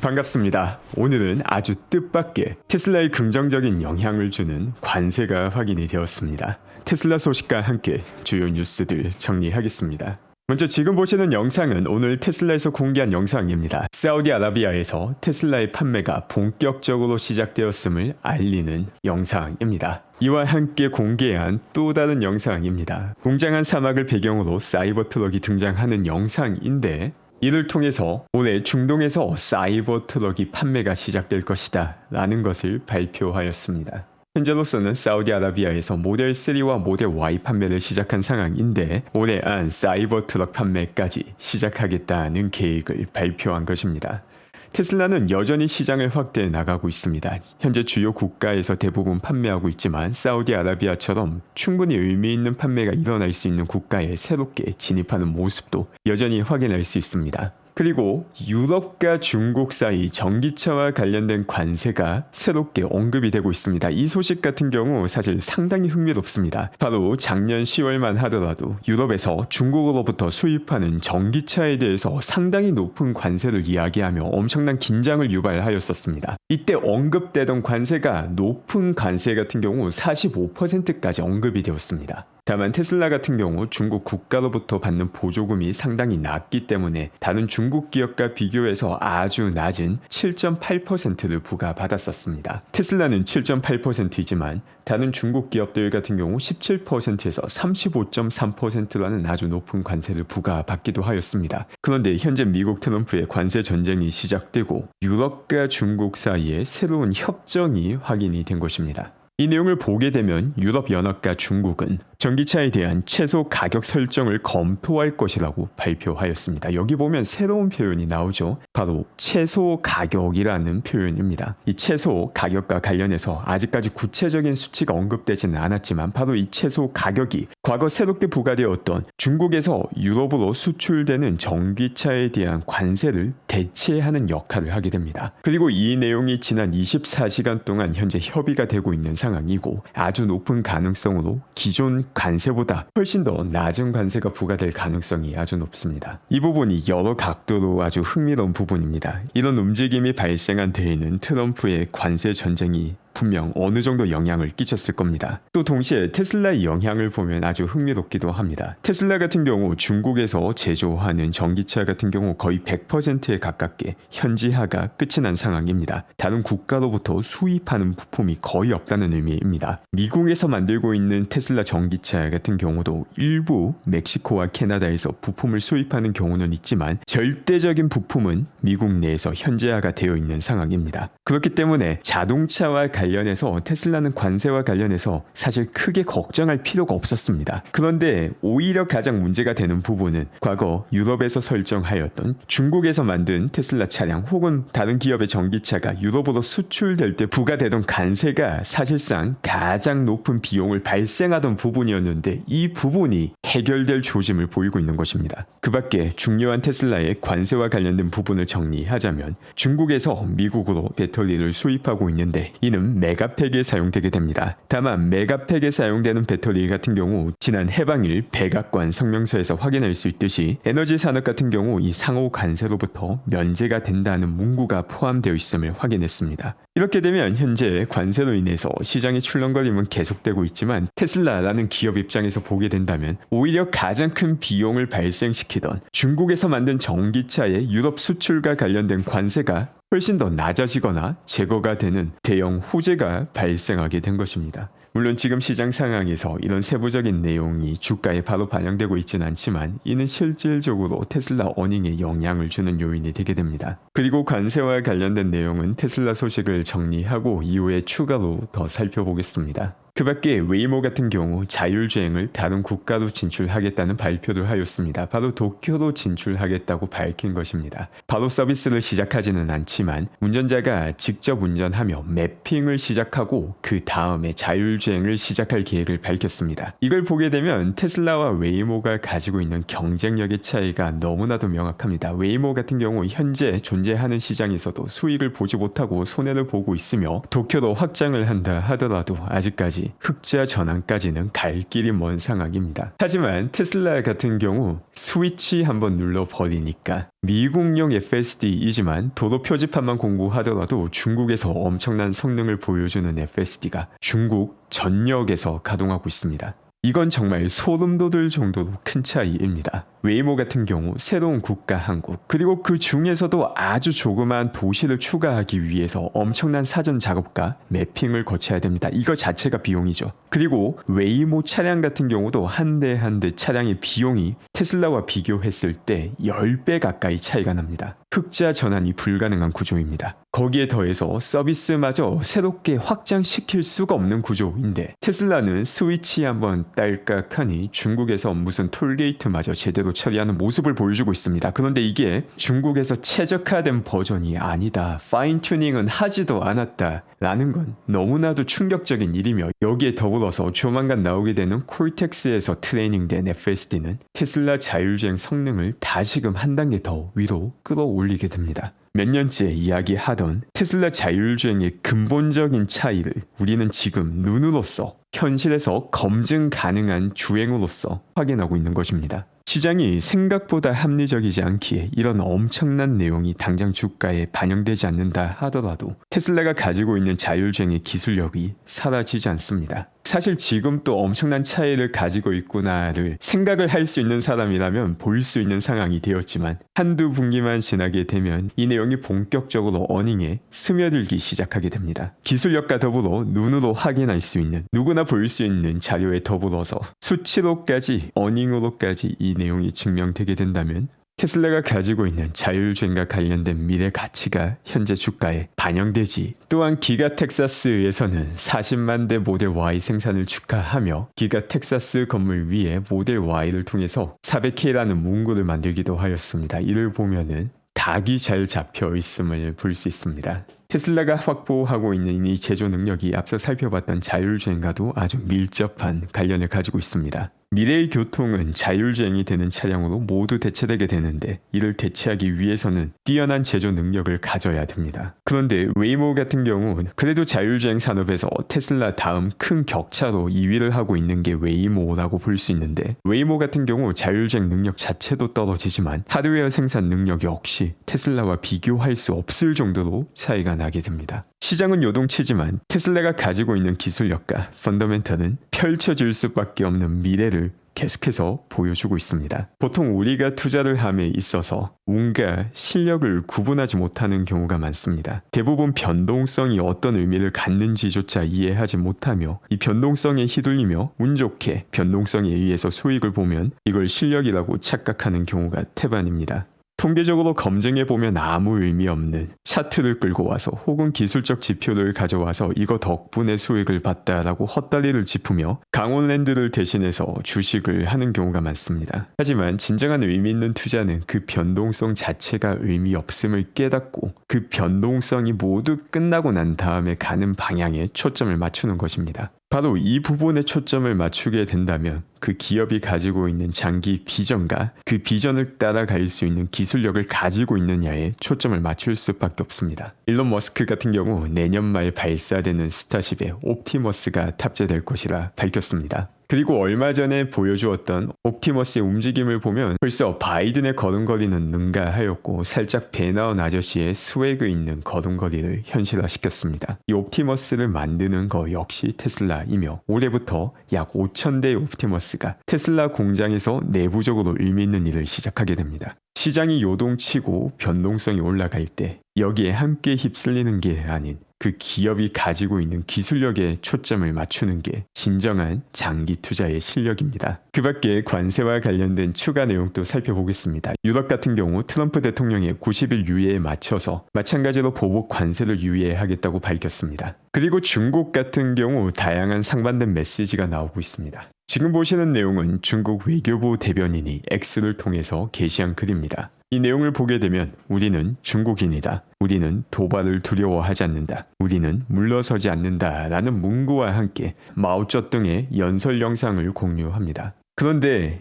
반갑습니다. 오늘은 아주 뜻밖의 테슬라에 긍정적인 영향을 주는 관세가 확인이 되었습니다. 테슬라 소식과 함께 주요 뉴스들 정리하겠습니다. 먼저 지금 보시는 영상은 오늘 테슬라에서 공개한 영상입니다. 사우디아라비아에서 테슬라의 판매가 본격적으로 시작되었음을 알리는 영상입니다. 이와 함께 공개한 또 다른 영상입니다. 공장한 사막을 배경으로 사이버 트럭이 등장하는 영상인데 이를 통해서 올해 중동에서 사이버 트럭이 판매가 시작될 것이다 라는 것을 발표하였습니다. 현재로서는 사우디아라비아에서 모델 3와 모델 Y 판매를 시작한 상황인데 올해 안 사이버 트럭 판매까지 시작하겠다는 계획을 발표한 것입니다. 테슬라는 여전히 시장을 확대해 나가고 있습니다. 현재 주요 국가에서 대부분 판매하고 있지만 사우디아라비아처럼 충분히 의미 있는 판매가 일어날 수 있는 국가에 새롭게 진입하는 모습도 여전히 확인할 수 있습니다. 그리고 유럽과 중국 사이 전기차와 관련된 관세가 새롭게 언급이 되고 있습니다. 이 소식 같은 경우 사실 상당히 흥미롭습니다. 바로 작년 10월만 하더라도 유럽에서 중국으로부터 수입하는 전기차에 대해서 상당히 높은 관세를 이야기하며 엄청난 긴장을 유발하였었습니다. 이때 언급되던 관세가 높은 관세 같은 경우 45%까지 언급이 되었습니다. 다만 테슬라 같은 경우 중국 국가로부터 받는 보조금이 상당히 낮기 때문에 다른 중국 기업과 비교해서 아주 낮은 7.8%를 부과받았었습니다. 테슬라는 7.8%이지만 다른 중국 기업들 같은 경우 17%에서 35.3%라는 아주 높은 관세를 부과받기도 하였습니다. 그런데 현재 미국 트럼프의 관세 전쟁이 시작되고 유럽과 중국 사이에 새로운 협정이 확인이 된 것입니다. 이 내용을 보게 되면 유럽 연합과 중국은 전기차에 대한 최소 가격 설정을 검토할 것이라고 발표하였습니다. 여기 보면 새로운 표현이 나오죠. 바로 최소 가격이라는 표현입니다. 이 최소 가격과 관련해서 아직까지 구체적인 수치가 언급되지는 않았지만 바로 이 최소 가격이 과거 새롭게 부과되었던 중국에서 유럽으로 수출되는 전기차에 대한 관세를 대체하는 역할을 하게 됩니다. 그리고 이 내용이 지난 24시간 동안 현재 협의가 되고 있는 상황이고 아주 높은 가능성으로 기존 관세보다 훨씬 더 낮은 관세가 부과될 가능성이 아주 높습니다. 이 부분이 여러 각도로 아주 흥미로운 부분입니다. 이런 움직임이 발생한 데에는 트럼프의 관세 전쟁이 분명 어느 정도 영향을 끼쳤을 겁니다. 또 동시에 테슬라의 영향을 보면 아주 흥미롭기도 합니다. 테슬라 같은 경우 중국에서 제조하는 전기차 같은 경우 거의 100%에 가깝게 현지화가 끝이 난 상황입니다. 다른 국가로부터 수입하는 부품이 거의 없다는 의미입니다. 미국에서 만들고 있는 테슬라 전기차 같은 경우도 일부 멕시코와 캐나다에서 부품을 수입하는 경우는 있지만 절대적인 부품은 미국 내에서 현지화가 되어 있는 상황입니다. 그렇기 때문에 자동차와 관련 해서 테슬라는 관세와 관련해서 사실 크게 걱정할 필요가 없었습니다. 그런데 오히려 가장 문제가 되는 부분은 과거 유럽에서 설정하였던 중국에서 만든 테슬라 차량 혹은 다른 기업의 전기차가 유럽으로 수출될 때 부과되던 관세가 사실상 가장 높은 비용을 발생하던 부분이었는데 이 부분이 해결될 조짐을 보이고 있는 것입니다. 그 밖에 중요한 테슬라의 관세와 관련된 부분을 정리하자면 중국에서 미국으로 배터리를 수입하고 있는데 이는 메가팩에 사용되게 됩니다. 다만 메가팩에 사용되는 배터리 같은 경우 지난 해방일 백악관 성명서에서 확인할 수 있듯이 에너지 산업 같은 경우 이 상호 관세로부터 면제가 된다는 문구가 포함되어 있음을 확인했습니다. 이렇게 되면 현재 관세로 인해서 시장의 출렁거림은 계속되고 있지만 테슬라라는 기업 입장에서 보게 된다면 오히려 가장 큰 비용을 발생시키던 중국에서 만든 전기차의 유럽 수출과 관련된 관세가 훨씬 더 낮아지거나 제거가 되는 대형 호재가 발생하게 된 것입니다. 물론 지금 시장 상황에서 이런 세부적인 내용이 주가에 바로 반영되고 있지는 않지만 이는 실질적으로 테슬라 어닝에 영향을 주는 요인이 되게 됩니다. 그리고 관세와 관련된 내용은 테슬라 소식을 정리하고 이후에 추가로 더 살펴보겠습니다. 그 밖에 웨이모 같은 경우 자율주행을 다른 국가로 진출하겠다는 발표를 하였습니다. 바로 도쿄로 진출하겠다고 밝힌 것입니다. 바로 서비스를 시작하지는 않지만 운전자가 직접 운전하며 매핑을 시작하고 그 다음에 자율주행을 시작할 계획을 밝혔습니다. 이걸 보게 되면 테슬라와 웨이모가 가지고 있는 경쟁력의 차이가 너무나도 명확합니다. 웨이모 같은 경우 현재 존재하는 시장에서도 수익을 보지 못하고 손해를 보고 있으며 도쿄로 확장을 한다 하더라도 아직까지 흑자 전환까지는 갈 길이 먼 상황입니다. 하지만 테슬라 같은 경우 스위치 한번 눌러 버리니까 미국용 FSD이지만 도로 표지판만 공부하더라도 중국에서 엄청난 성능을 보여주는 FSD가 중국 전역에서 가동하고 있습니다. 이건 정말 소름 돋을 정도로 큰 차이입니다. 웨이모 같은 경우 새로운 국가 한국 그리고 그 중에서도 아주 조그마한 도시를 추가하기 위해서 엄청난 사전 작업과 매핑을 거쳐야 됩니다. 이거 자체가 비용이죠. 그리고 웨이모 차량 같은 경우도 한 대 한 대 차량의 비용이 테슬라와 비교했을 때 10배 가까이 차이가 납니다. 흑자 전환이 불가능한 구조입니다. 거기에 더해서 서비스마저 새롭게 확장시킬 수가 없는 구조인데 테슬라는 스위치 한번 딸깍하니 중국에서 무슨 톨게이트마저 제대로 처리하는 모습을 보여주고 있습니다. 그런데 이게 중국에서 최적화된 버전이 아니다. 파인 튜닝은 하지도 않았다. 라는 건 너무나도 충격적인 일이며 여기에 더불어서 조만간 나오게 되는 콜텍스에서 트레이닝된 FSD는 테슬라 자율주행 성능을 다시금 한 단계 더 위로 끌어올 리게 됩니다. 몇 년째 이야기하던 테슬라 자율주행의 근본적인 차이를 우리는 지금 눈으로써 현실에서 검증 가능한 주행으로서 확인하고 있는 것입니다. 시장이 생각보다 합리적이지 않기에 이런 엄청난 내용이 당장 주가에 반영되지 않는다 하더라도 테슬라가 가지고 있는 자율주행의 기술력이 사라지지 않습니다. 사실 지금 또 엄청난 차이를 가지고 있구나를 생각을 할 수 있는 사람이라면 볼수 있는 상황이 되었지만 한두 분기만 지나게 되면 이 내용이 본격적으로 어닝에 스며들기 시작하게 됩니다. 기술력과 더불어 눈으로 확인할 수 있는 누구나 볼 수 있는 자료에 더불어서 수치로까지 어닝으로까지 이 내용이 증명되게 된다면 테슬라가 가지고 있는 자율주행과 관련된 미래 가치가 현재 주가에 반영되지 또한 기가 텍사스에서는 40만 대 모델 Y 생산을 축하하며 기가 텍사스 건물 위에 모델 Y를 통해서 400K라는 문구를 만들기도 하였습니다. 이를 보면은 각이 잘 잡혀 있음을 볼 수 있습니다. 테슬라가 확보하고 있는 이 제조 능력이 앞서 살펴봤던 자율주행과도 아주 밀접한 관련을 가지고 있습니다. 미래의 교통은 자율주행이 되는 차량으로 모두 대체되게 되는데 이를 대체하기 위해서는 뛰어난 제조 능력을 가져야 됩니다. 그런데 웨이모 같은 경우 그래도 자율주행 산업에서 테슬라 다음 큰 격차로 2위를 하고 있는 게 웨이모라고 볼 수 있는데 웨이모 같은 경우 자율주행 능력 자체도 떨어지지만 하드웨어 생산 능력 역시 테슬라와 비교할 수 없을 정도로 차이가 나게 됩니다. 시장은 요동치지만 테슬라가 가지고 있는 기술력과 펀더멘털은 펼쳐질 수밖에 없는 미래를 계속해서 보여주고 있습니다. 보통 우리가 투자를 함에 있어서 운과 실력을 구분하지 못하는 경우가 많습니다. 대부분 변동성이 어떤 의미를 갖는지조차 이해하지 못하며 이 변동성에 휘둘리며 운 좋게 변동성에 의해서 수익을 보면 이걸 실력이라고 착각하는 경우가 태반입니다. 통계적으로 검증해 보면 아무 의미 없는 차트를 끌고 와서 혹은 기술적 지표를 가져와서 이거 덕분에 수익을 봤다라고 헛다리를 짚으며 강원랜드를 대신해서 주식을 하는 경우가 많습니다. 하지만 진정한 의미 있는 투자는 그 변동성 자체가 의미 없음을 깨닫고 그 변동성이 모두 끝나고 난 다음에 가는 방향에 초점을 맞추는 것입니다. 바로 이 부분에 초점을 맞추게 된다면 그 기업이 가지고 있는 장기 비전과 그 비전을 따라갈 수 있는 기술력을 가지고 있느냐에 초점을 맞출 수밖에 없습니다. 일론 머스크 같은 경우 내년 말 발사되는 스타쉽에 옵티머스가 탑재될 것이라 밝혔습니다. 그리고 얼마 전에 보여주었던 옵티머스의 움직임을 보면 벌써 바이든의 걸음걸이는 능가하였고 살짝 배 나온 아저씨의 스웨그 있는 걸음걸이를 현실화시켰습니다. 이 옵티머스를 만드는 거 역시 테슬라이며 올해부터 약 5,000대의 옵티머스가 테슬라 공장에서 내부적으로 의미 있는 일을 시작하게 됩니다. 시장이 요동치고 변동성이 올라갈 때 여기에 함께 휩쓸리는 게 아닌 그 기업이 가지고 있는 기술력에 초점을 맞추는 게 진정한 장기 투자의 실력입니다. 그 밖에 관세와 관련된 추가 내용도 살펴보겠습니다. 유럽 같은 경우 트럼프 대통령의 90일 유예에 맞춰서 마찬가지로 보복 관세를 유예하겠다고 밝혔습니다. 그리고 중국 같은 경우 다양한 상반된 메시지가 나오고 있습니다. 지금 보시는 내용은 중국 외교부 대변인이 X를 통해서 게시한 글입니다. 이 내용을 보게 되면 우리는 중국인이다. 우리는 도발을 두려워하지 않는다. 우리는 물러서지 않는다. 라는 문구와 함께 마오쩌둥의 연설 영상을 공유합니다. 그런데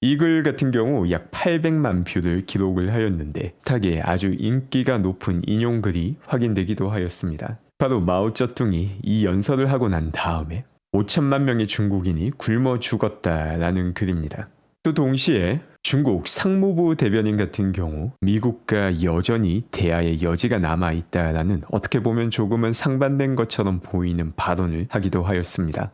이 글 같은 경우 약 800만 뷰를 기록을 하였는데 스탁에 아주 인기가 높은 인용글이 확인되기도 하였습니다. 바로 마오쩌둥이 이 연설을 하고 난 다음에 5천만 명의 중국인이 굶어 죽었다라는 글입니다. 또 동시에 중국 상무부 대변인 같은 경우 미국과 여전히 대화의 여지가 남아 있다라는 어떻게 보면 조금은 상반된 것처럼 보이는 발언을 하기도 하였습니다.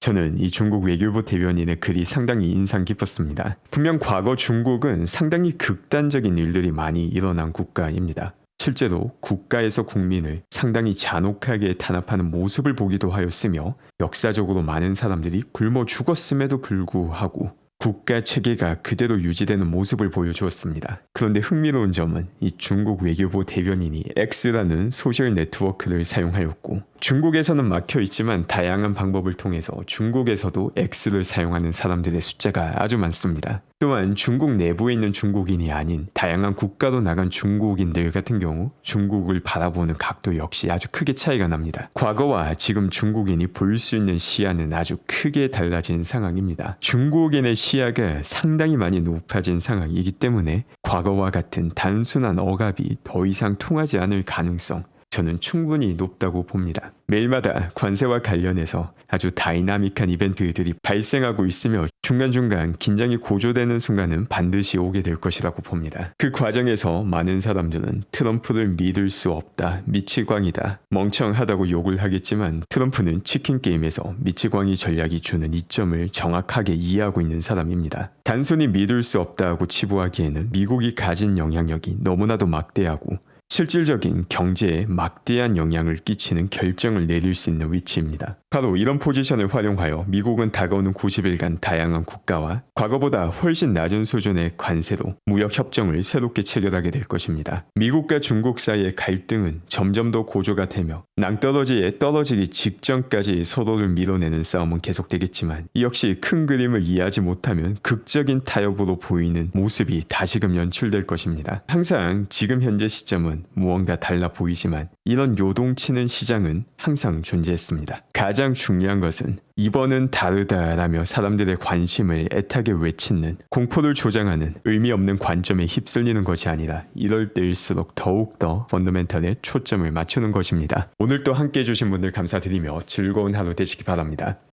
저는 이 중국 외교부 대변인의 글이 상당히 인상 깊었습니다. 분명 과거 중국은 상당히 극단적인 일들이 많이 일어난 국가입니다. 실제로 국가에서 국민을 상당히 잔혹하게 탄압하는 모습을 보기도 하였으며 역사적으로 많은 사람들이 굶어 죽었음에도 불구하고 국가 체계가 그대로 유지되는 모습을 보여주었습니다. 그런데 흥미로운 점은 이 중국 외교부 대변인이 X라는 소셜 네트워크를 사용하였고 중국에서는 막혀 있지만 다양한 방법을 통해서 중국에서도 X를 사용하는 사람들의 숫자가 아주 많습니다. 또한 중국 내부에 있는 중국인이 아닌 다양한 국가로 나간 중국인들 같은 경우 중국을 바라보는 각도 역시 아주 크게 차이가 납니다. 과거와 지금 중국인이 볼 수 있는 시야는 아주 크게 달라진 상황입니다. 중국인의 시야가 상당히 많이 높아진 상황이기 때문에 과거와 같은 단순한 억압이 더 이상 통하지 않을 가능성 저는 충분히 높다고 봅니다. 매일마다 관세와 관련해서 아주 다이나믹한 이벤트들이 발생하고 있으며 중간중간 긴장이 고조되는 순간은 반드시 오게 될 것이라고 봅니다. 그 과정에서 많은 사람들은 트럼프를 믿을 수 없다, 미치광이다, 멍청하다고 욕을 하겠지만 트럼프는 치킨 게임에서 미치광이 전략이 주는 이점을 정확하게 이해하고 있는 사람입니다. 단순히 믿을 수 없다고 치부하기에는 미국이 가진 영향력이 너무나도 막대하고 실질적인 경제에 막대한 영향을 끼치는 결정을 내릴 수 있는 위치입니다. 바로 이런 포지션을 활용하여 미국은 다가오는 90일간 다양한 국가와 과거보다 훨씬 낮은 수준의 관세로 무역 협정을 새롭게 체결하게 될 것입니다. 미국과 중국 사이의 갈등은 점점 더 고조가 되며 낭떠러지에 떨어지기 직전까지 서로를 밀어내는 싸움은 계속되겠지만 이 역시 큰 그림을 이해하지 못하면 극적인 타협으로 보이는 모습이 다시금 연출될 것입니다. 항상 지금 현재 시점은 무언가 달라 보이지만 이런 요동치는 시장은 항상 존재했습니다. 가장 중요한 것은 이번은 다르다라며 사람들의 관심을 애타게 외치는 공포를 조장하는 의미 없는 관점에 휩쓸리는 것이 아니라 이럴 때일수록 더욱더 펀더멘털에 초점을 맞추는 것입니다. 오늘도 함께 해주신 분들 감사드리며 즐거운 하루 되시기 바랍니다.